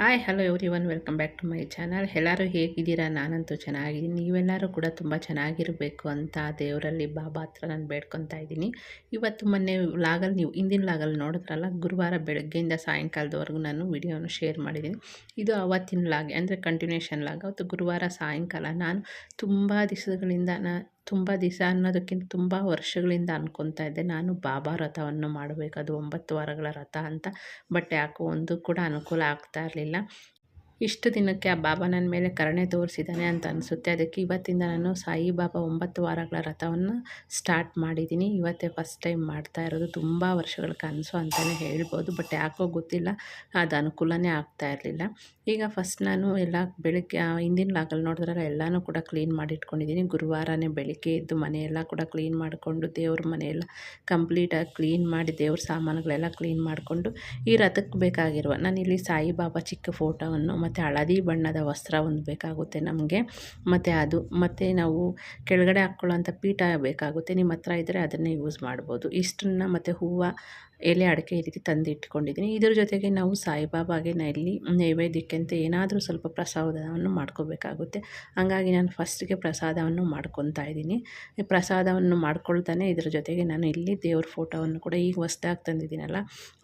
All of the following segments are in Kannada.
Hi hello everyone welcome back to my channel ಎಲ್ಲರೂ ಹೇಗಿದ್ದೀರಾ? ನಾನಂತೂ ಚೆನ್ನಾಗಿದ್ದೀನಿ. ನೀವೆಲ್ಲರೂ ಕೂಡ ತುಂಬ ಚೆನ್ನಾಗಿರಬೇಕು ಅಂತ ದೇವರಲ್ಲಿ ಬಾಬಾ ಹತ್ರ ನಾನು ಬೇಡ್ಕೊತಾ ಇದ್ದೀನಿ. ಇವತ್ತು ಮೊನ್ನೆ ಲಾಗಲ್ಲಿ ನೀವು, ಹಿಂದಿನ ಲಾಗಲ್ಲಿ ನೋಡಿದ್ರಲ್ಲ, ಗುರುವಾರ ಬೆಳಗ್ಗೆಯಿಂದ ಸಾಯಂಕಾಲದವರೆಗೂ ನಾನು ವಿಡಿಯೋನ ಶೇರ್ ಮಾಡಿದ್ದೀನಿ. ಇದು ಅವತ್ತಿನ ಲಾಗ್ ಅಂದರೆ ಕಂಟಿನ್ಯೂಷನ್ ಲಾಗ್ ಅವತ್ತು ಗುರುವಾರ ಸಾಯಂಕಾಲ ನಾನು ತುಂಬ ದಿವಸಗಳಿಂದ ನಾ ತುಂಬ ದಿವಸ ಅನ್ನೋದಕ್ಕಿಂತ ತುಂಬ ವರ್ಷಗಳಿಂದ ಅಂದ್ಕೊತಾ ಇದ್ದೆ. ನಾನು ಬಾಬಾ ರಥವನ್ನು ಮಾಡಬೇಕು. ಅದು ಒಂಬತ್ತು ವಾರಗಳ ರಥ ಅಂತ. ಬಟ್ ಯಾಕೋ ಒಂದು ಕೂಡ ಅನುಕೂಲ ಆಗ್ತಾ ಇರಲಿಲ್ಲ. ಇಷ್ಟು ದಿನಕ್ಕೆ ಆ ಬಾಬಾ ನನ್ನ ಮೇಲೆ ಕರುಣೆ ತೋರಿಸಿದ್ದಾನೆ ಅಂತ ಅನಿಸುತ್ತೆ. ಅದಕ್ಕೆ ಇವತ್ತಿಂದ ನಾನು ಸಾಯಿ ಬಾಬಾ ಒಂಬತ್ತು ವಾರಗಳ ರಥವನ್ನು ಸ್ಟಾರ್ಟ್ ಮಾಡಿದ್ದೀನಿ. ಇವತ್ತೇ ಫಸ್ಟ್ ಟೈಮ್ ಮಾಡ್ತಾ ಇರೋದು. ತುಂಬ ವರ್ಷಗಳ ಕನಸು ಅಂತಲೇ ಹೇಳ್ಬೋದು. ಬಟ್ ಯಾಕೋ ಗೊತ್ತಿಲ್ಲ. ಅದು ಅನುಕೂಲನೇ ಆಗ್ತಾ ಇರಲಿಲ್ಲ. ಈಗ ಫಸ್ಟ್ ನಾನು ಎಲ್ಲ ಬೆಳಗ್ಗೆ ಹಿಂದಿನ ಲಾಗಲ್ಲಿ ನೋಡಿದ್ರೆ ಎಲ್ಲನೂ ಕೂಡ ಕ್ಲೀನ್ ಮಾಡಿ ಇಟ್ಕೊಂಡಿದ್ದೀನಿ ಗುರುವಾರನೇ ಬೆಳಗ್ಗೆ ಎದ್ದು ಮನೆಯೆಲ್ಲ ಕೂಡ ಕ್ಲೀನ್ ಮಾಡಿಕೊಂಡು, ದೇವ್ರ ಮನೆಯೆಲ್ಲ ಕಂಪ್ಲೀಟಾಗಿ ಕ್ಲೀನ್ ಮಾಡಿ, ದೇವ್ರ ಸಾಮಾನುಗಳೆಲ್ಲ ಕ್ಲೀನ್ ಮಾಡಿಕೊಂಡು ಈ ರಥಕ್ಕೆ ಬೇಕಾಗಿರುವ ನಾನು ಇಲ್ಲಿ ಸಾಯಿಬಾಬಾ ಚಿಕ್ಕ ಫೋಟೋವನ್ನು ಮತ್ತು ಹಳದಿ ಬಣ್ಣದ ವಸ್ತ್ರ ಒಂದು ಬೇಕಾಗುತ್ತೆ ನಮಗೆ. ಮತ್ತು ಅದು, ಮತ್ತು ನಾವು ಕೆಳಗಡೆ ಹಾಕ್ಕೊಳ್ಳೋಂಥ ಪೀಠ ಬೇಕಾಗುತ್ತೆ. ನಿಮ್ಮ ಹತ್ರ ಇದ್ದರೆ ಅದನ್ನೇ ಯೂಸ್ ಮಾಡ್ಬೋದು. ಇಷ್ಟನ್ನು ಮತ್ತು ಹೂವು ಎಲೆ ಅಡಿಕೆ ಈ ರೀತಿ ತಂದು ಇಟ್ಕೊಂಡಿದ್ದೀನಿ ಇದ್ರ ಜೊತೆಗೆ ನಾವು ಸಾಯಿಬಾಬಾಗೆ ಇಲ್ಲಿ ನೈವೇದ್ಯಕ್ಕೆ ಅಂತ ಏನಾದರೂ ಸ್ವಲ್ಪ ಪ್ರಸಾದವನ್ನು ಮಾಡ್ಕೋಬೇಕಾಗುತ್ತೆ. ಹಾಗಾಗಿ ನಾನು ಫಸ್ಟ್ಗೆ ಪ್ರಸಾದವನ್ನು ಮಾಡ್ಕೊತಾ ಇದ್ದೀನಿ. ಪ್ರಸಾದವನ್ನು ಮಾಡ್ಕೊಳ್ತಾನೆ ಇದ್ರ ಜೊತೆಗೆ ನಾನು ಇಲ್ಲಿ ದೇವ್ರ ಫೋಟೋವನ್ನು ಕೂಡ ಈಗ ಹೊಸ್ದಾಗಿ ತಂದಿದ್ದೀನಲ್ಲ,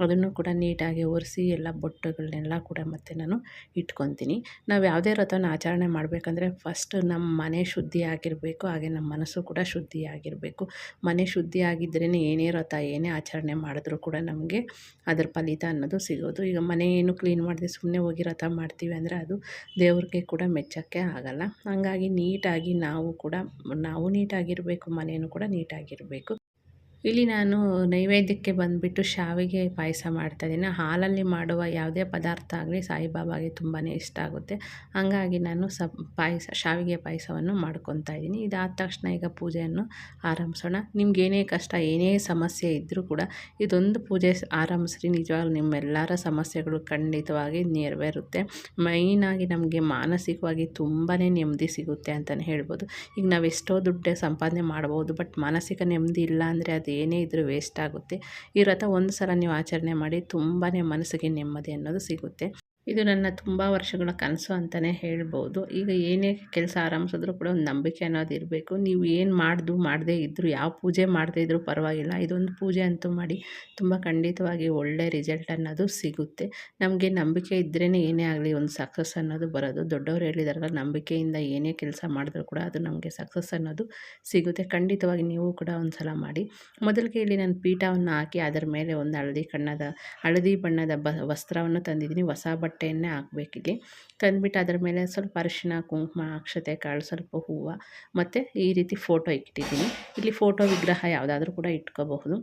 ಅದನ್ನು ಕೂಡ ನೀಟಾಗಿ ಒರೆಸಿ ಎಲ್ಲ ಬೊಟ್ಟುಗಳನ್ನೆಲ್ಲ ಕೂಡ ಮತ್ತೆ ನಾನು ಇಟ್ಕೊತೀನಿ. ನಾವು ಯಾವುದೇ ರಥವನ್ನು ಆಚರಣೆ ಮಾಡಬೇಕಂದ್ರೆ ಫಸ್ಟ್ ನಮ್ಮ ಮನೆ ಶುದ್ಧಿ ಆಗಿರಬೇಕು, ಹಾಗೆ ನಮ್ಮ ಮನಸ್ಸು ಕೂಡ ಶುದ್ಧಿ ಆಗಿರಬೇಕು. ಮನೆ ಶುದ್ಧಿ ಆಗಿದ್ರೇ ಏನೇ ರಥ ಏನೇ ಆಚರಣೆ ಮಾಡಿದ್ರು ಕೂಡ ನಮಗೆ ಅದರ ಫಲಿತ ಅನ್ನೋದು ಸಿಗೋದು. ಈಗ ಮನೆ ಏನು ಕ್ಲೀನ್ ಮಾಡಿದೆ ಸುಮ್ಮನೆ ಹೋಗಿ ರಥ ಮಾಡ್ತೀವಿ ಅಂದರೆ ಅದು ದೇವ್ರಿಗೆ ಕೂಡ ಮೆಚ್ಚೋಕ್ಕೆ ಆಗಲ್ಲ. ಹಾಗಾಗಿ ನೀಟಾಗಿ ನಾವು ಕೂಡ, ನಾವು ನೀಟಾಗಿರಬೇಕು ಮನೆಯೂ ಕೂಡ ನೀಟಾಗಿರಬೇಕು. ಇಲ್ಲಿ ನಾನು ನೈವೇದ್ಯಕ್ಕೆ ಬಂದುಬಿಟ್ಟು ಶಾವಿಗೆ ಪಾಯಸ ಮಾಡ್ತಾಯಿದ್ದೀನಿ ಹಾಲಲ್ಲಿ ಮಾಡುವ ಯಾವುದೇ ಪದಾರ್ಥ ಆಗಲಿ ಸಾಯಿಬಾಬಾಗೆ ತುಂಬಾ ಇಷ್ಟ ಆಗುತ್ತೆ. ಹಾಗಾಗಿ ನಾನು ಸಬ್ ಪಾಯಸ, ಶಾವಿಗೆ ಪಾಯಸವನ್ನು ಮಾಡ್ಕೊತಾ ಇದ್ದೀನಿ. ಇದಾದ ತಕ್ಷಣ ಈಗ ಪೂಜೆಯನ್ನು ಆರಂಭಿಸೋಣ. ನಿಮ್ಗೇನೇ ಕಷ್ಟ, ಏನೇ ಸಮಸ್ಯೆ ಇದ್ದರೂ ಕೂಡ ಇದೊಂದು ಪೂಜೆ ಆರಂಭಿಸ್ರಿ. ನಿಜವಾಗ್ಲೂ ನಿಮ್ಮೆಲ್ಲರ ಸಮಸ್ಯೆಗಳು ಖಂಡಿತವಾಗಿ ನೆರವೇರುತ್ತೆ. ಮೈನಾಗಿ ನಮಗೆ ಮಾನಸಿಕವಾಗಿ ತುಂಬಾ ನೆಮ್ಮದಿ ಸಿಗುತ್ತೆ ಅಂತಲೇ ಹೇಳ್ಬೋದು. ಈಗ ನಾವು ಎಷ್ಟೋ ದುಡ್ಡು ಸಂಪಾದನೆ ಮಾಡ್ಬೋದು, ಬಟ್ ಮಾನಸಿಕ ನೆಮ್ಮದಿ ಇಲ್ಲ ಅಂದರೆ ಅದು ಏನೇ ಇದ್ದರೂ ವೇಸ್ಟ್ ಆಗುತ್ತೆ. ಈ ವ್ರತ ಒಂದು ಸಲ ನೀವು ಆಚರಣೆ ಮಾಡಿ ತುಂಬಾ ಮನಸ್ಸಿಗೆ ನೆಮ್ಮದಿ ಅನ್ನೋದು ಸಿಗುತ್ತೆ. ಇದು ನನ್ನ ತುಂಬ ವರ್ಷಗಳ ಕನಸು ಅಂತಲೇ ಹೇಳ್ಬೋದು. ಈಗ ಏನೇ ಕೆಲಸ ಆರಂಭಿಸಿದ್ರೂ ಕೂಡ ಒಂದು ನಂಬಿಕೆ ಅನ್ನೋದು ಇರಬೇಕು. ನೀವು ಏನು ಮಾಡ್ದು ಮಾಡದೇ ಇದ್ದರೂ ಯಾವ ಪೂಜೆ ಮಾಡದೇ ಇದ್ದರೂ ಪರವಾಗಿಲ್ಲ. ಇದೊಂದು ಪೂಜೆ ಅಂತೂ ಮಾಡಿ ತುಂಬ ಖಂಡಿತವಾಗಿ ಒಳ್ಳೆ ರಿಸಲ್ಟ್ ಅನ್ನೋದು ಸಿಗುತ್ತೆ. ನಮಗೆ ನಂಬಿಕೆ ಇದ್ರೇ ಏನೇ ಆಗಲಿ ಒಂದು ಸಕ್ಸಸ್ ಅನ್ನೋದು ಬರೋದು. ದೊಡ್ಡವರು ಹೇಳಿದಾರಲ್ಲ, ನಂಬಿಕೆಯಿಂದ ಏನೇ ಕೆಲಸ ಮಾಡಿದ್ರು ಕೂಡ ಅದು ನಮಗೆ ಸಕ್ಸಸ್ ಅನ್ನೋದು ಸಿಗುತ್ತೆ. ಖಂಡಿತವಾಗಿ ನೀವು ಕೂಡ ಒಂದು ಸಲ ಮಾಡಿ. ಮೊದಲಿಗೆ ಇಲ್ಲಿ ನಾನು ಪೀಠವನ್ನು ಹಾಕಿ ಅದರ ಮೇಲೆ ಒಂದು ಹಳದಿ ಕಣ್ಣದ ಹಳದಿ ಬಣ್ಣದ ಬ, ವಸ್ತ್ರವನ್ನು ತಂದಿದ್ದೀನಿ. ಹೊಸ ಬಟ್ಟೆ ಬಟ್ಟೆಯನ್ನೇ ಹಾಕ್ಬೇಕಿಲ್ಲಿ ತಂದುಬಿಟ್ಟು ಅದ್ರ ಮೇಲೆ ಸ್ವಲ್ಪ ಅರಿಶಿನ ಕುಂಕುಮ, ಅಕ್ಷತೆ ಕಾಳು, ಸ್ವಲ್ಪ ಹೂವು, ಮತ್ತು ಈ ರೀತಿ ಫೋಟೋ ಇಟ್ಟಿದ್ದೀನಿ. ಇಲ್ಲಿ ಫೋಟೋ ವಿಗ್ರಹ ಯಾವುದಾದ್ರೂ ಕೂಡ ಇಟ್ಕೋಬಹುದು.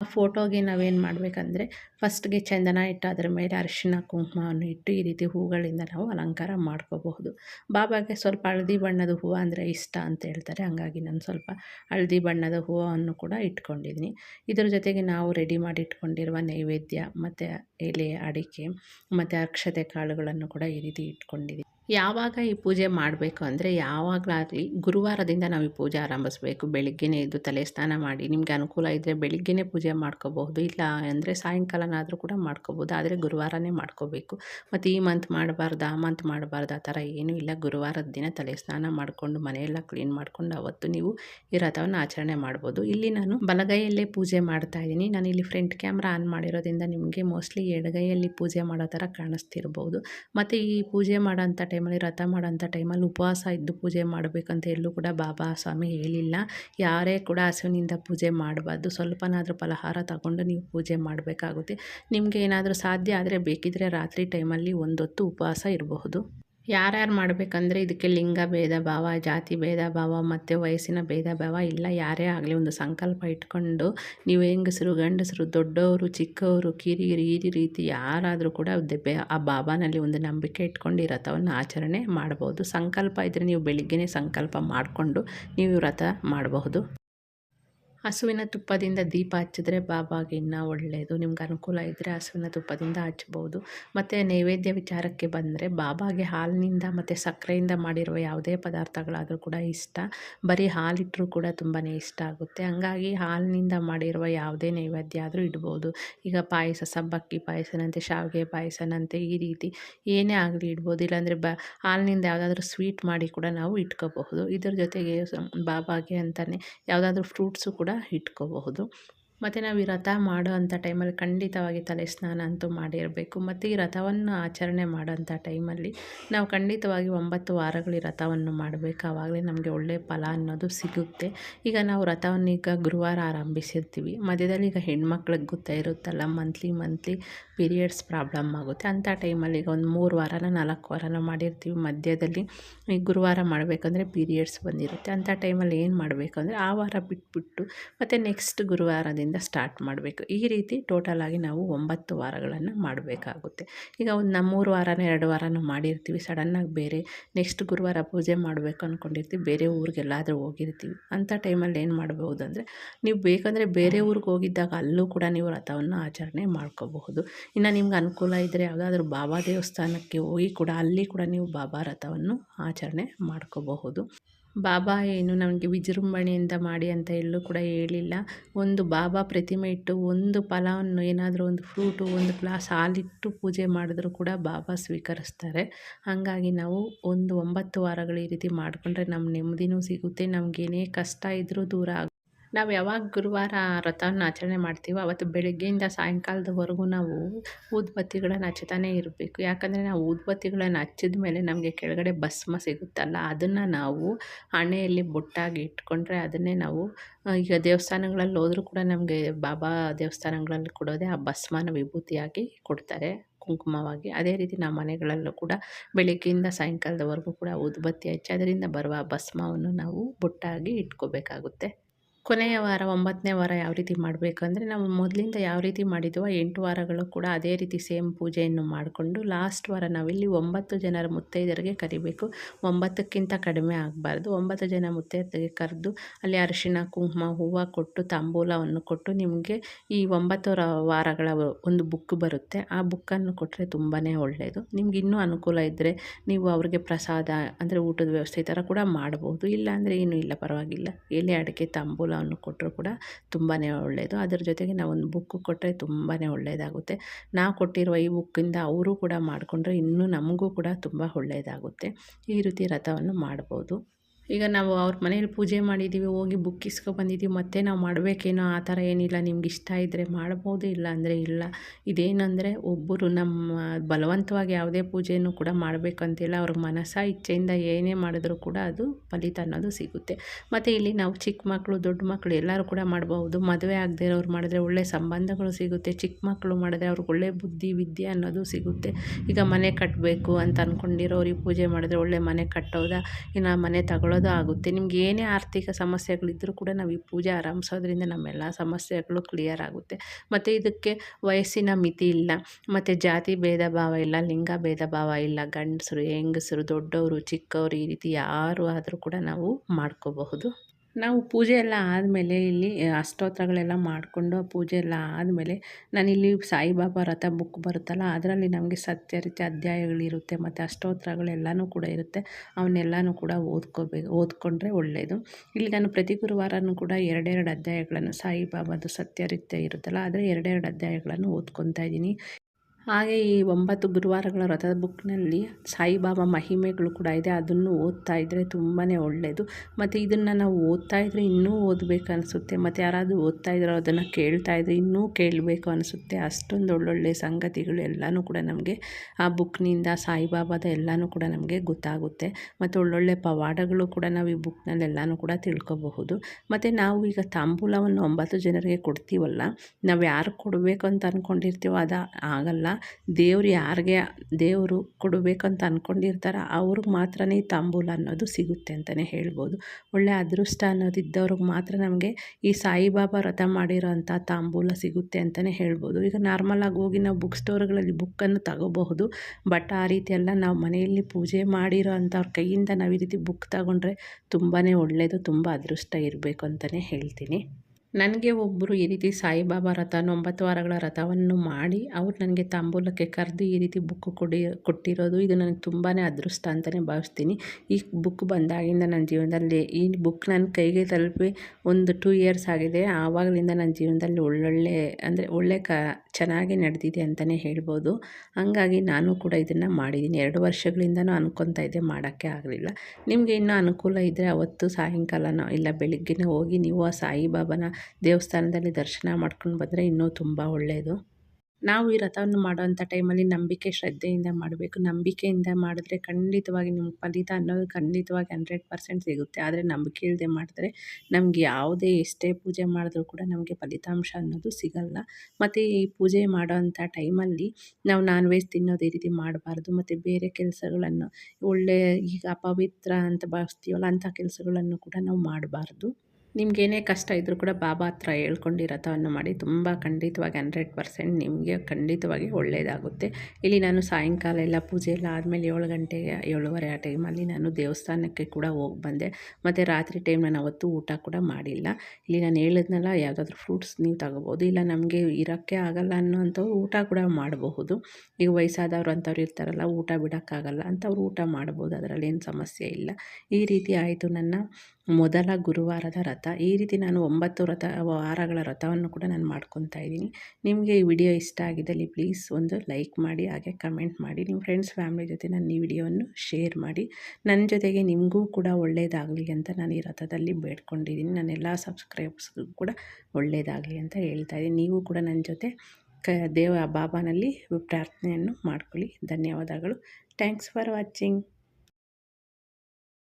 ಫೋಟೋಗೆ ನಾವೇನು ಮಾಡಬೇಕಂದ್ರೆ ಫಸ್ಟ್ಗೆ ಚಂದನ ಇಟ್ಟು ಅದರ ಮೇಲೆ ಅರಿಶಿನ ಕುಂಕುಮವನ್ನು ಇಟ್ಟು ಈ ರೀತಿ ಹೂಗಳಿಂದ ನಾವು ಅಲಂಕಾರ ಮಾಡ್ಕೋಬಹುದು. ಬಾಬಾಗೆ ಸ್ವಲ್ಪ ಹಳದಿ ಬಣ್ಣದ ಹೂವು ಅಂದರೆ ಇಷ್ಟ ಅಂತ ಹೇಳ್ತಾರೆ, ಹಾಗಾಗಿ ನಾನು ಸ್ವಲ್ಪ ಹಳದಿ ಬಣ್ಣದ ಹೂವನ್ನು ಕೂಡ ಇಟ್ಕೊಂಡಿದ್ದೀನಿ. ಇದರ ಜೊತೆಗೆ ನಾವು ರೆಡಿ ಮಾಡಿ ಇಟ್ಕೊಂಡಿರುವ ನೈವೇದ್ಯ ಮತ್ತು ಎಲೆ, ಅಡಿಕೆ ಮತ್ತು ಅಕ್ಷತೆ ಕಾಳುಗಳನ್ನು ಕೂಡ ಈ ರೀತಿ ಇಟ್ಕೊಂಡಿದ್ದೀನಿ ಯಾವಾಗ ಈ ಪೂಜೆ ಮಾಡಬೇಕು ಅಂದರೆ ಯಾವಾಗಲಾಗಲಿ ಗುರುವಾರದಿಂದ ನಾವು ಈ ಪೂಜೆ ಆರಂಭಿಸ್ಬೇಕು. ಬೆಳಿಗ್ಗೆನೇ ಇದ್ದು ತಲೆ ಸ್ನಾನ ಮಾಡಿ, ನಿಮಗೆ ಅನುಕೂಲ ಇದ್ದರೆ ಬೆಳಿಗ್ಗೆನೇ ಪೂಜೆ ಮಾಡ್ಕೋಬಹುದು, ಇಲ್ಲ ಅಂದರೆ ಸಾಯಂಕಾಲನಾದರೂ ಕೂಡ ಮಾಡ್ಕೋಬೋದು ಆದರೆ ಗುರುವಾರನೇ ಮಾಡ್ಕೋಬೇಕು. ಮತ್ತು ಈ ಮಂತ್ ಮಾಡಬಾರ್ದು, ಆ ಮಂತ್ ಮಾಡಬಾರ್ದು, ಆ ಥರ ಏನೂ ಇಲ್ಲ. ಗುರುವಾರದ ದಿನ ತಲೆ ಸ್ನಾನ ಮಾಡಿಕೊಂಡು ಮನೆಯೆಲ್ಲ ಕ್ಲೀನ್ ಮಾಡಿಕೊಂಡು ಅವತ್ತು ನೀವು ಈ ರಥವನ್ನು ಆಚರಣೆ ಮಾಡ್ಬೋದು. ಇಲ್ಲಿ ನಾನು ಬಲಗೈಯಲ್ಲೇ ಪೂಜೆ ಮಾಡ್ತಾ ಇದ್ದೀನಿ. ನಾನು ಇಲ್ಲಿ ಫ್ರಂಟ್ ಕ್ಯಾಮ್ರಾ ಆನ್ ಮಾಡಿರೋದ್ರಿಂದ ನಿಮಗೆ ಮೋಸ್ಟ್ಲಿ ಎಡಗೈಯಲ್ಲಿ ಪೂಜೆ ಮಾಡೋ ಥರ ಕಾಣಿಸ್ತಿರ್ಬೋದು. ಮತ್ತು ಈ ಪೂಜೆ ಮಾಡೋಂಥ ಟೈಮಲ್ಲಿ ರಥ ಮಾಡೋಂಥ ಟೈಮಲ್ಲಿ ಉಪವಾಸ ಇದ್ದು ಪೂಜೆ ಮಾಡಬೇಕಂತ ಎಲ್ಲೂ ಕೂಡ ಬಾಬಾ ಸ್ವಾಮಿ ಹೇಳಿಲ್ಲ. ಯಾರೇ ಕೂಡ ಹಸುವಿನಿಂದ ಪೂಜೆ ಮಾಡಬಾರ್ದು. ಸ್ವಲ್ಪನಾದರೂ ಫಲಹಾರ ತಗೊಂಡು ನೀವು ಪೂಜೆ ಮಾಡಬೇಕಾಗುತ್ತೆ. ನಿಮಗೆ ಏನಾದರೂ ಸಾಧ್ಯ ಆದರೆ ಬೇಕಿದ್ದರೆ ರಾತ್ರಿ ಟೈಮಲ್ಲಿ ಒಂದೊತ್ತು ಉಪವಾಸ ಇರಬಹುದು. ಯಾರ್ಯಾರು ಮಾಡಬೇಕಂದ್ರೆ ಇದಕ್ಕೆ ಲಿಂಗ ಭೇದ ಭಾವ, ಜಾತಿ ಭೇದ ಭಾವ ಮತ್ತು ವಯಸ್ಸಿನ ಭೇದ ಭಾವ ಇಲ್ಲ. ಯಾರೇ ಆಗಲಿ ಒಂದು ಸಂಕಲ್ಪ ಇಟ್ಕೊಂಡು ನೀವು ಹೆಂಗಸರು, ಗಂಡಸರು, ದೊಡ್ಡವರು, ಚಿಕ್ಕವರು, ಕಿರಿಯರು ಈ ರೀತಿ ಯಾರಾದರೂ ಕೂಡ ಆ ಬಾಬಾನಲ್ಲಿ ಒಂದು ನಂಬಿಕೆ ಇಟ್ಕೊಂಡು ಈ ರಥವನ್ನು ಆಚರಣೆ ಮಾಡ್ಬೋದು. ಸಂಕಲ್ಪ ಇದ್ದರೆ ನೀವು ಬೆಳಿಗ್ಗೆನೇ ಸಂಕಲ್ಪ ಮಾಡಿಕೊಂಡು ನೀವು ವ್ರತ ಮಾಡಬಹುದು. ಹಸುವಿನ ತುಪ್ಪದಿಂದ ದೀಪ ಹಚ್ಚಿದ್ರೆ ಬಾಬಾಗೆ ಇನ್ನೂ ಒಳ್ಳೆಯದು. ನಿಮ್ಗೆ ಅನುಕೂಲ ಇದ್ದರೆ ಹಸುವಿನ ತುಪ್ಪದಿಂದ ಹಚ್ಚಬಹುದು ಮತ್ತು ನೈವೇದ್ಯ ವಿಚಾರಕ್ಕೆ ಬಂದರೆ ಬಾಬಾಗೆ ಹಾಲಿನಿಂದ ಮತ್ತು ಸಕ್ಕರೆಯಿಂದ ಮಾಡಿರುವ ಯಾವುದೇ ಪದಾರ್ಥಗಳಾದರೂ ಕೂಡ ಇಷ್ಟ. ಬರೀ ಹಾಲಿಟ್ಟರೂ ಕೂಡ ತುಂಬಾ ಇಷ್ಟ ಆಗುತ್ತೆ. ಹಂಗಾಗಿ ಹಾಲಿನಿಂದ ಮಾಡಿರುವ ಯಾವುದೇ ನೈವೇದ್ಯ ಆದರೂ ಇಡ್ಬೋದು. ಈಗ ಪಾಯಸ, ಸಬ್ಬಕ್ಕಿ ಪಾಯಸನಂತೆ, ಶಾವಿಗೆ ಪಾಯಸನಂತೆ ಈ ರೀತಿ ಏನೇ ಆಗಲಿ ಇಡ್ಬೋದು. ಇಲ್ಲಾಂದರೆ ಬ, ಹಾಲಿನಿಂದ ಯಾವುದಾದ್ರೂ ಸ್ವೀಟ್ ಮಾಡಿ ಕೂಡ ನಾವು ಇಟ್ಕೋಬಹುದು. ಇದ್ರ ಜೊತೆಗೆ ಬಾಬಾಗೆ ಅಂತಲೇ ಯಾವುದಾದ್ರೂ ಫ್ರೂಟ್ಸು ಕೂಡ ಇಟ್ಕೋಬಹುದು ಮತ್ತು ನಾವು ಈ ರಥ ಮಾಡೋವಂಥ ಟೈಮಲ್ಲಿ ಖಂಡಿತವಾಗಿ ತಲೆ ಸ್ನಾನ ಅಂತೂ ಮಾಡಿರಬೇಕು. ಮತ್ತು ಈ ರಥವನ್ನು ಆಚರಣೆ ಮಾಡೋಂಥ ಟೈಮಲ್ಲಿ ನಾವು ಖಂಡಿತವಾಗಿ ಒಂಬತ್ತು ವಾರಗಳು ಈ ರಥವನ್ನು ಮಾಡಬೇಕು. ಆವಾಗಲೇ ನಮಗೆ ಒಳ್ಳೆಯ ಫಲ ಅನ್ನೋದು ಸಿಗುತ್ತೆ. ಈಗ ನಾವು ರಥವನ್ನು ಈಗ ಗುರುವಾರ ಆರಂಭಿಸಿರ್ತೀವಿ. ಮಧ್ಯದಲ್ಲಿ ಈಗ ಹೆಣ್ಮಕ್ಳಿಗೆ ಗೊತ್ತಾ ಇರುತ್ತಲ್ಲ ಮಂತ್ಲಿ ಮಂತ್ಲಿ ಪೀರಿಯಡ್ಸ್ ಪ್ರಾಬ್ಲಮ್ ಆಗುತ್ತೆ. ಅಂಥ ಟೈಮಲ್ಲಿ ಈಗ ಒಂದು ಮೂರು ವಾರನ, ನಾಲ್ಕು ವಾರನ ಮಾಡಿರ್ತೀವಿ. ಮಧ್ಯದಲ್ಲಿ ಈ ಗುರುವಾರ ಮಾಡಬೇಕಂದ್ರೆ ಪೀರಿಯಡ್ಸ್ ಬಂದಿರುತ್ತೆ. ಅಂಥ ಟೈಮಲ್ಲಿ ಏನು ಮಾಡಬೇಕು ಅಂದರೆ ಆ ವಾರ ಬಿಟ್ಬಿಟ್ಟು ಮತ್ತು ನೆಕ್ಸ್ಟ್ ಗುರುವಾರದಿಂದ ಸ್ಟಾರ್ಟ್ ಮಾಡಬೇಕು. ಈ ರೀತಿ ಟೋಟಲಾಗಿ ನಾವು ಒಂಬತ್ತು ವಾರಗಳನ್ನು ಮಾಡಬೇಕಾಗುತ್ತೆ. ಈಗ ಒಂದು ನಮ್ಮ ಮೂರು ವಾರನ ಎರಡು ವಾರನೂ ಮಾಡಿರ್ತೀವಿ. ಸಡನ್ನಾಗಿ ಬೇರೆ ನೆಕ್ಸ್ಟ್ ಗುರುವಾರ ಪೂಜೆ ಮಾಡಬೇಕು ಅಂದ್ಕೊಂಡಿರ್ತೀವಿ ಬೇರೆ ಊರಿಗೆಲ್ಲಾದರೂ ಹೋಗಿರ್ತೀವಿ. ಅಂಥ ಟೈಮಲ್ಲಿ ಏನು ಮಾಡಬಹುದು ಅಂದರೆ ನೀವು ಬೇಕಂದರೆ ಬೇರೆ ಊರಿಗೆ ಹೋಗಿದ್ದಾಗ ಅಲ್ಲೂ ಕೂಡ ನೀವು ರಥವನ್ನು ಆಚರಣೆ ಮಾಡ್ಕೋಬಹುದು. ಇನ್ನು ನಿಮ್ಗೆ ಅನುಕೂಲ ಇದ್ದರೆ ಯಾವುದಾದ್ರೂ ಬಾಬಾ ದೇವಸ್ಥಾನಕ್ಕೆ ಹೋಗಿ ಕೂಡ ಅಲ್ಲಿ ಕೂಡ ನೀವು ಬಾಬಾ ರಥವನ್ನು ಆಚರಣೆ ಮಾಡ್ಕೋಬಹುದು. ಬಾಬಾ ಏನು ನಮಗೆ ವಿಜೃಂಭಣೆಯಿಂದ ಮಾಡಿ ಅಂತ ಎಲ್ಲೂ ಕೂಡ ಹೇಳಿಲ್ಲ. ಒಂದು ಬಾಬಾ ಪ್ರತಿಮೆ ಇಟ್ಟು ಒಂದು ಫಲವನ್ನು ಏನಾದರೂ ಒಂದು ಫ್ರೂಟು, ಒಂದು ಗ್ಲಾಸ್ ಹಾಲಿಟ್ಟು ಪೂಜೆ ಮಾಡಿದ್ರು ಕೂಡ ಬಾಬಾ ಸ್ವೀಕರಿಸ್ತಾರೆ. ಹಾಗಾಗಿ ನಾವು ಒಂದು ಒಂಬತ್ತು ವಾರಗಳು ಈ ರೀತಿ ಮಾಡಿಕೊಂಡ್ರೆ ನಮ್ಮ ನೆಮ್ಮದಿನೂ ಸಿಗುತ್ತೆ. ನಮಗೇನೇ ಕಷ್ಟ ಇದ್ದರೂ ದೂರ ನಾವು ಯಾವಾಗ ಗುರುವಾರ ವ್ರತವನ್ನು ಆಚರಣೆ ಮಾಡ್ತೀವೋ ಅವತ್ತು ಬೆಳಗ್ಗೆಯಿಂದ ಸಾಯಂಕಾಲದವರೆಗೂ ನಾವು ಊದ್ಬತ್ತಿಗಳನ್ನು ಹಚ್ತಾನೇ ಇರಬೇಕು. ಯಾಕಂದರೆ ನಾವು ಊದ್ಬತ್ತಿಗಳನ್ನು ಹಚ್ಚಿದ ಮೇಲೆ ನಮಗೆ ಕೆಳಗಡೆ ಭಸ್ಮ ಸಿಗುತ್ತಲ್ಲ, ಅದನ್ನು ನಾವು ಹಣೆಯಲ್ಲಿ ಬೊಟ್ಟಾಗಿ ಇಟ್ಕೊಂಡ್ರೆ ಅದನ್ನೇ ನಾವು ಈಗ ದೇವಸ್ಥಾನಗಳಲ್ಲಿ ಹೋದರೂ ಕೂಡ ನಮಗೆ ಬಾಬಾ ದೇವಸ್ಥಾನಗಳಲ್ಲಿ ಕೊಡೋದೇ ಆ ಭಸ್ಮನ ವಿಭೂತಿಯಾಗಿ ಕೊಡ್ತಾರೆ ಕುಂಕುಮವಾಗಿ. ಅದೇ ರೀತಿ ನಮ್ಮ ಮನೆಗಳಲ್ಲೂ ಕೂಡ ಬೆಳಗ್ಗೆಯಿಂದ ಸಾಯಂಕಾಲದವರೆಗೂ ಕೂಡ ಉದ್ಬತ್ತಿ ಹಚ್ಚಿ, ಅದರಿಂದ ಬರುವ ಭಸ್ಮವನ್ನು ನಾವು ಬೊಟ್ಟಾಗಿ ಇಟ್ಕೋಬೇಕಾಗುತ್ತೆ. ಕೊನೆಯ ವಾರ, ಒಂಬತ್ತನೇ ವಾರ ಯಾವ ರೀತಿ ಮಾಡಬೇಕಂದ್ರೆ ನಾವು ಮೊದಲಿಂದ ಯಾವ ರೀತಿ ಮಾಡಿದ್ವೋ ಎಂಟು ವಾರಗಳು ಕೂಡ ಅದೇ ರೀತಿ ಸೇಮ್ ಪೂಜೆಯನ್ನು ಮಾಡಿಕೊಂಡು ಲಾಸ್ಟ್ ವಾರ ನಾವಿಲ್ಲಿ ಒಂಬತ್ತು ಜನರ ಮುತ್ತೈದರಿಗೆ ಕರಿಬೇಕು. ಒಂಬತ್ತಕ್ಕಿಂತ ಕಡಿಮೆ ಆಗಬಾರ್ದು. ಒಂಬತ್ತು ಜನ ಮುತ್ತೈದರಿಗೆ ಕರೆದು ಅಲ್ಲಿ ಅರಿಶಿಣ, ಕುಂಕುಮ, ಹೂವು ಕೊಟ್ಟು, ತಾಂಬೂಲವನ್ನು ಕೊಟ್ಟು ನಿಮಗೆ ಈ ಒಂಬತ್ತು ವಾರಗಳ ಒಂದು ಬುಕ್ ಬರುತ್ತೆ. ಆ ಬುಕ್ಕನ್ನು ಕೊಟ್ಟರೆ ತುಂಬಾ ಒಳ್ಳೆಯದು ನಿಮ್ಗೆ ಇನ್ನೂ ಅನುಕೂಲ ಇದ್ದರೆ ನೀವು ಅವ್ರಿಗೆ ಪ್ರಸಾದ ಅಂದರೆ ಊಟದ ವ್ಯವಸ್ಥೆ ಈ ಥರ ಕೂಡ ಮಾಡ್ಬೋದು. ಇಲ್ಲಾಂದರೆ ಏನೂ ಇಲ್ಲ, ಪರವಾಗಿಲ್ಲ. ಎಲೆ, ಅಡಿಕೆ, ತಾಂಬೂಲ ಅನ್ನು ಕೊಟ್ಟರು ಕೂಡ ತುಂಬಾ ಒಳ್ಳೆಯದು ಅದರ ಜೊತೆಗೆ ನಾವು ಒಂದು ಬುಕ್ ಕೊಟ್ಟರೆ ತುಂಬಾ ಒಳ್ಳೆಯದಾಗುತ್ತೆ ನಾವು ಕೊಟ್ಟಿರುವ ಈ ಬುಕ್ಕಿಂದ ಅವರು ಕೂಡ ಮಾಡಿಕೊಂಡ್ರೆ ಇನ್ನೂ ನಮಗೂ ಕೂಡ ತುಂಬ ಒಳ್ಳೆಯದಾಗುತ್ತೆ ಈ ರೀತಿ ರಥವನ್ನು ಮಾಡ್ಬೋದು. ಈಗ ನಾವು ಅವ್ರ ಮನೇಲಿ ಪೂಜೆ ಮಾಡಿದ್ದೀವಿ ಹೋಗಿ ಬುಕ್ ಬಂದಿದ್ದೀವಿ ಮತ್ತೆ ನಾವು ಮಾಡಬೇಕೇನೋ ಆ ಥರ ಏನಿಲ್ಲ, ನಿಮ್ಗೆ ಇಷ್ಟ ಇದ್ದರೆ ಮಾಡ್ಬೋದು, ಇಲ್ಲ ಅಂದರೆ ಇಲ್ಲ. ಇದೇನಂದರೆ ಒಬ್ಬರು ನಮ್ಮ ಬಲವಂತವಾಗಿ ಯಾವುದೇ ಪೂಜೆಯನ್ನು ಕೂಡ ಮಾಡಬೇಕಂತಿಲ್ಲ ಅವ್ರ ಮನಸ್ಸ ಇಚ್ಛೆಯಿಂದ ಏನೇ ಮಾಡಿದ್ರೂ ಕೂಡ ಅದು ಫಲಿತ ಅನ್ನೋದು ಸಿಗುತ್ತೆ. ಮತ್ತು ಇಲ್ಲಿ ನಾವು ಚಿಕ್ಕ ಮಕ್ಕಳು, ದೊಡ್ಡ ಮಕ್ಕಳು ಎಲ್ಲರೂ ಕೂಡ ಮಾಡಬಹುದು. ಮದುವೆ ಆಗದೆ ಇರೋರು ಮಾಡಿದ್ರೆ ಒಳ್ಳೆ ಸಂಬಂಧಗಳು ಸಿಗುತ್ತೆ, ಚಿಕ್ಕ ಮಕ್ಕಳು ಮಾಡಿದ್ರೆ ಅವ್ರಿಗೆ ಒಳ್ಳೆ ಬುದ್ಧಿ, ವಿದ್ಯೆ ಅನ್ನೋದು ಸಿಗುತ್ತೆ. ಈಗ ಮನೆ ಕಟ್ಟಬೇಕು ಅಂತ ಅಂದ್ಕೊಂಡಿರೋರಿಗೆ ಪೂಜೆ ಮಾಡಿದ್ರೆ ಒಳ್ಳೆ ಮನೆ ಕಟ್ಟೋದಾ? ಇನ್ನು ಮನೆ ತಗೊಳ್ಳೋ ಕೊಡೋದು ಆಗುತ್ತೆ. ನಿಮ್ಗೆ ಏನೇ ಆರ್ಥಿಕ ಸಮಸ್ಯೆಗಳಿದ್ದರೂ ಕೂಡ ನಾವು ಈ ಪೂಜೆ ಆರಂಭಿಸೋದ್ರಿಂದ ನಮ್ಮೆಲ್ಲ ಸಮಸ್ಯೆಗಳು ಕ್ಲಿಯರ್ ಆಗುತ್ತೆ. ಮತ್ತು ಇದಕ್ಕೆ ವಯಸ್ಸಿನ ಮಿತಿ ಇಲ್ಲ. ಮತ್ತು ಜಾತಿ ಭೇದ ಭಾವ ಇಲ್ಲ, ಲಿಂಗ ಭೇದ ಭಾವ ಇಲ್ಲ, ಗಂಡಸರು, ಹೆಂಗಸರು, ದೊಡ್ಡವರು, ಚಿಕ್ಕವರು ಈ ರೀತಿ ಯಾರು ಆದರೂ ಕೂಡ ನಾವು ಮಾಡ್ಕೋಬಹುದು. ನಾವು ಪೂಜೆ ಎಲ್ಲ ಆದಮೇಲೆ ಇಲ್ಲಿ ಅಷ್ಟೋತ್ರಗಳೆಲ್ಲ ಮಾಡಿಕೊಂಡು ಪೂಜೆ ಎಲ್ಲ ಆದಮೇಲೆ ನಾನಿಲ್ಲಿ ಸಾಯಿಬಾಬಾ ರಥ ಬುಕ್ ಬರುತ್ತಲ್ಲ, ಅದರಲ್ಲಿ ನಮಗೆ ಸತ್ಯರಿತ ಅಧ್ಯಾಯಗಳಿರುತ್ತೆ, ಮತ್ತು ಅಷ್ಟೋತ್ರಗಳೆಲ್ಲನೂ ಕೂಡ ಇರುತ್ತೆ. ಅವನ್ನೆಲ್ಲನೂ ಕೂಡ ಓದ್ಕೋಬೇಕು ಓದ್ಕೊಂಡ್ರೆ ಒಳ್ಳೆಯದು ಇಲ್ಲಿ ನಾನು ಪ್ರತಿ ಗುರುವಾರನೂ ಕೂಡ ಎರಡೆರಡು ಅಧ್ಯಾಯಗಳನ್ನು, ಸಾಯಿಬಾಬಾದು ಸತ್ಯರೀತ್ಯ ಇರುತ್ತಲ್ಲ ಆದರೆ ಎರಡೆರಡು ಅಧ್ಯಾಯಗಳನ್ನು ಓದ್ಕೊತಾ ಇದ್ದೀನಿ. ಹಾಗೆ ಈ ಒಂಬತ್ತು ಗುರುವಾರಗಳ ವ್ರತದ ಬುಕ್ನಲ್ಲಿ ಸಾಯಿಬಾಬಾ ಮಹಿಮೆಗಳು ಕೂಡ ಇದೆ. ಅದನ್ನು ಓದ್ತಾ ಇದ್ದರೆ ತುಂಬಾ ಒಳ್ಳೆಯದು ಮತ್ತು ಇದನ್ನು ನಾವು ಓದ್ತಾ ಇದ್ದರೆ ಇನ್ನೂ ಓದಬೇಕು ಅನಿಸುತ್ತೆ. ಮತ್ತು ಯಾರಾದರೂ ಓದ್ತಾ ಇದ್ದರೂ ಅದನ್ನು ಕೇಳ್ತಾ ಇದ್ದರೆ ಇನ್ನೂ ಕೇಳಬೇಕು ಅನಿಸುತ್ತೆ. ಅಷ್ಟೊಂದು ಒಳ್ಳೊಳ್ಳೆ ಸಂಗತಿಗಳು ಎಲ್ಲನೂ ಕೂಡ ನಮಗೆ ಆ ಬುಕ್ನಿಂದ, ಸಾಯಿಬಾಬಾದ ಎಲ್ಲನೂ ಕೂಡ ನಮಗೆ ಗೊತ್ತಾಗುತ್ತೆ. ಮತ್ತು ಒಳ್ಳೊಳ್ಳೆ ಪವಾಡಗಳು ಕೂಡ ನಾವು ಈ ಬುಕ್ನಲ್ಲಿ ಎಲ್ಲನೂ ಕೂಡ ತಿಳ್ಕೊಬಹುದು. ಮತ್ತು ನಾವು ಈಗ ತಾಂಬೂಲವನ್ನು ಒಂಬತ್ತು ಜನರಿಗೆ ಕೊಡ್ತೀವಲ್ಲ, ನಾವು ಯಾರು ಕೊಡಬೇಕು ಅಂತ ಅಂದ್ಕೊಂಡಿರ್ತೀವೋ ಅದು ಆಗಲ್ಲ. ದೇವ್ರು ಯಾರಿಗೆ ದೇವರು ಕೊಡಬೇಕಂತ ಅಂದ್ಕೊಂಡಿರ್ತಾರೋ ಅವ್ರಿಗೆ ಮಾತ್ರ ಈ ತಾಂಬೂಲ ಅನ್ನೋದು ಸಿಗುತ್ತೆ ಅಂತಲೇ ಹೇಳ್ಬೋದು. ಒಳ್ಳೆ ಅದೃಷ್ಟ ಅನ್ನೋದು ಇದ್ದವ್ರಿಗೆ ಮಾತ್ರ ನಮಗೆ ಈ ಸಾಯಿಬಾಬಾ ರಥ ಮಾಡಿರೋ ಅಂಥ ತಾಂಬೂಲ ಸಿಗುತ್ತೆ ಅಂತಲೇ ಹೇಳ್ಬೋದು. ಈಗ ನಾರ್ಮಲಾಗಿ ಹೋಗಿ ನಾವು ಬುಕ್ ಸ್ಟೋರ್ಗಳಲ್ಲಿ ಬುಕ್ಕನ್ನು ತಗೋಬಹುದು ಬಟ್ ಆ ರೀತಿ ಎಲ್ಲ ನಾವು ಮನೆಯಲ್ಲಿ ಪೂಜೆ ಮಾಡಿರೋ ಅಂಥವ್ರ ಕೈಯಿಂದ ನಾವು ಈ ರೀತಿ ಬುಕ್ ತಗೊಂಡ್ರೆ ತುಂಬಾ ಒಳ್ಳೆಯದು ತುಂಬ ಅದೃಷ್ಟ ಇರಬೇಕು ಅಂತಲೇ ಹೇಳ್ತೀನಿ. ನನಗೆ ಒಬ್ಬರು ಈ ರೀತಿ ಸಾಯಿಬಾಬಾ ರಥನ ಒಂಬತ್ತು ವಾರಗಳ ರಥವನ್ನು ಮಾಡಿ, ಅವ್ರು ನನಗೆ ತಾಂಬೂಲಕ್ಕೆ ಕರೆದು ಈ ರೀತಿ ಬುಕ್ ಕೊಡಿ, ಕೊಟ್ಟಿರೋದು. ಇದು ನನಗೆ ತುಂಬಾ ಅದೃಷ್ಟ ಅಂತಲೇ ಭಾವಿಸ್ತೀನಿ. ಈ ಬುಕ್ ಬಂದಾಗಿಂದ ನನ್ನ ಜೀವನದಲ್ಲಿ, ಈ ಬುಕ್ ನನ್ನ ಕೈಗೆ ತಲುಪಿ ಒಂದು ಟೂ ಇಯರ್ಸ್ ಆಗಿದೆ. ಆವಾಗಲಿಂದ ನನ್ನ ಜೀವನದಲ್ಲಿ ಒಳ್ಳೊಳ್ಳೆ, ಅಂದರೆ ಒಳ್ಳೆ ಕ, ಚೆನ್ನಾಗಿ ನಡೆದಿದೆ ಅಂತಲೇ ಹೇಳ್ಬೋದು. ಹಾಗಾಗಿ ನಾನು ಕೂಡ ಇದನ್ನು ಮಾಡಿದ್ದೀನಿ. ಎರಡು ವರ್ಷಗಳಿಂದನೂ ಅನ್ಕೊತಾ ಇದ್ದೆ, ಮಾಡೋಕ್ಕೆ ಆಗಲಿಲ್ಲ. ನಿಮಗೆ ಇನ್ನೂ ಅನುಕೂಲ ಇದ್ದರೆ ಅವತ್ತು ಸಾಯಂಕಾಲನೋ, ಇಲ್ಲ ಬೆಳಿಗ್ಗೆನೋ ಹೋಗಿ ನೀವು ಆ ಸಾಯಿಬಾಬಾನ ದೇವಸ್ಥಾನದಲ್ಲಿ ದರ್ಶನ ಮಾಡ್ಕೊಂಡು ಬಂದರೆ ಇನ್ನೂ ತುಂಬ ಒಳ್ಳೆಯದು ನಾವು ಈ ರಥವನ್ನು ಮಾಡೋವಂಥ ಟೈಮಲ್ಲಿ ನಂಬಿಕೆ ಶ್ರದ್ಧೆಯಿಂದ ಮಾಡಬೇಕು. ನಂಬಿಕೆಯಿಂದ ಮಾಡಿದ್ರೆ ಖಂಡಿತವಾಗಿ ನಿಮ್ಗೆ ಫಲಿತ ಅನ್ನೋದು ಖಂಡಿತವಾಗಿ ಹಂಡ್ರೆಡ್ ಪರ್ಸೆಂಟ್ ಸಿಗುತ್ತೆ. ಆದರೆ ನಂಬಿಕೆ ಇಲ್ಲದೆ ಮಾಡಿದ್ರೆ ನಮಗೆ ಯಾವುದೇ ಎಷ್ಟೇ ಪೂಜೆ ಮಾಡಿದ್ರೂ ಕೂಡ ನಮಗೆ ಫಲಿತಾಂಶ ಅನ್ನೋದು ಸಿಗಲ್ಲ. ಮತ್ತು ಈ ಪೂಜೆ ಮಾಡೋವಂಥ ಟೈಮಲ್ಲಿ ನಾವು ನಾನ್ ವೆಜ್ ತಿನ್ನೋದು ಈ ರೀತಿ ಮಾಡಬಾರ್ದು. ಮತ್ತು ಬೇರೆ ಕೆಲಸಗಳನ್ನು ಒಳ್ಳೆಯ ಈಗ ಅಪವಿತ್ರ ಅಂತ ಭಾವಿಸ್ತೀವಲ್ಲ ಅಂಥ ಕೆಲಸಗಳನ್ನು ಕೂಡ ನಾವು ಮಾಡಬಾರ್ದು. ನಿಮಗೇನೇ ಕಷ್ಟ ಇದ್ದರೂ ಕೂಡ ಬಾಬಾ ಹತ್ರ ಹೇಳ್ಕೊಂಡು ಮಾಡಿ ತುಂಬ ಖಂಡಿತವಾಗಿ ಹಂಡ್ರೆಡ್ ಪರ್ಸೆಂಟ್ ನಿಮಗೆ ಖಂಡಿತವಾಗಿ ಒಳ್ಳೆಯದಾಗುತ್ತೆ. ಇಲ್ಲಿ ನಾನು ಸಾಯಂಕಾಲ ಎಲ್ಲ ಪೂಜೆ ಎಲ್ಲ ಆದಮೇಲೆ ಏಳು ಗಂಟೆಗೆ ಏಳುವರೆ ಆ ಟೈಮಲ್ಲಿ ನಾನು ದೇವಸ್ಥಾನಕ್ಕೆ ಕೂಡ ಹೋಗಿ ಬಂದೆ. ಮತ್ತು ರಾತ್ರಿ ಟೈಮ್ ನಾನು ಅವತ್ತು ಊಟ ಕೂಡ ಮಾಡಿಲ್ಲ. ಇಲ್ಲಿ ನಾನು ಹೇಳಿದ್ನಲ್ಲ, ಯಾವುದಾದ್ರೂ ಫ್ರೂಟ್ಸ್ ನೀವು ತಗೋಬೋದು. ಇಲ್ಲ, ನಮಗೆ ಇರೋಕ್ಕೆ ಆಗಲ್ಲ ಅನ್ನೋಂಥವ್ರು ಊಟ ಕೂಡ ಮಾಡಬಹುದು. ಈಗ ವಯಸ್ಸಾದವ್ರು ಅಂಥವ್ರು ಇರ್ತಾರಲ್ಲ, ಊಟ ಬಿಡೋಕ್ಕಾಗಲ್ಲ ಅಂಥವ್ರು ಊಟ ಮಾಡ್ಬೋದು. ಅದರಲ್ಲಿ ಏನು ಸಮಸ್ಯೆ ಇಲ್ಲ. ಈ ರೀತಿ ಆಯಿತು ನನ್ನ ಮೊದಲ ಗುರುವಾರದ ರಥ. ಈ ರೀತಿ ನಾನು ಒಂಬತ್ತು ರಥ ವಾರಗಳ ರಥವನ್ನು ಕೂಡ ನಾನು ಮಾಡ್ಕೊತಾ ಇದ್ದೀನಿ. ನಿಮಗೆ ಈ ವಿಡಿಯೋ ಇಷ್ಟ ಆಗಿದ್ದಲ್ಲಿ ಪ್ಲೀಸ್ ಒಂದು ಲೈಕ್ ಮಾಡಿ, ಹಾಗೆ ಕಮೆಂಟ್ ಮಾಡಿ. ನಿಮ್ಮ ಫ್ರೆಂಡ್ಸ್, ಫ್ಯಾಮಿಲಿ ಜೊತೆ ನಾನು ಈ ವಿಡಿಯೋವನ್ನು ಶೇರ್ ಮಾಡಿ. ನನ್ನ ಜೊತೆಗೆ ನಿಮಗೂ ಕೂಡ ಒಳ್ಳೆಯದಾಗಲಿ ಅಂತ ನಾನು ಈ ರಥದಲ್ಲಿ ಬೇಡ್ಕೊಂಡಿದ್ದೀನಿ. ನಾನು ಎಲ್ಲ ಸಬ್ಸ್ಕ್ರೈಬ್ಸ್ಗೂ ಕೂಡ ಒಳ್ಳೆಯದಾಗಲಿ ಅಂತ ಹೇಳ್ತಾ ಇದ್ದೀನಿ. ನೀವು ಕೂಡ ನನ್ನ ಜೊತೆ ಕ, ದೇವ ಬಾಬಾನಲ್ಲಿ ಪ್ರಾರ್ಥನೆಯನ್ನು ಮಾಡ್ಕೊಳ್ಳಿ. ಧನ್ಯವಾದಗಳು. Thanks for watching.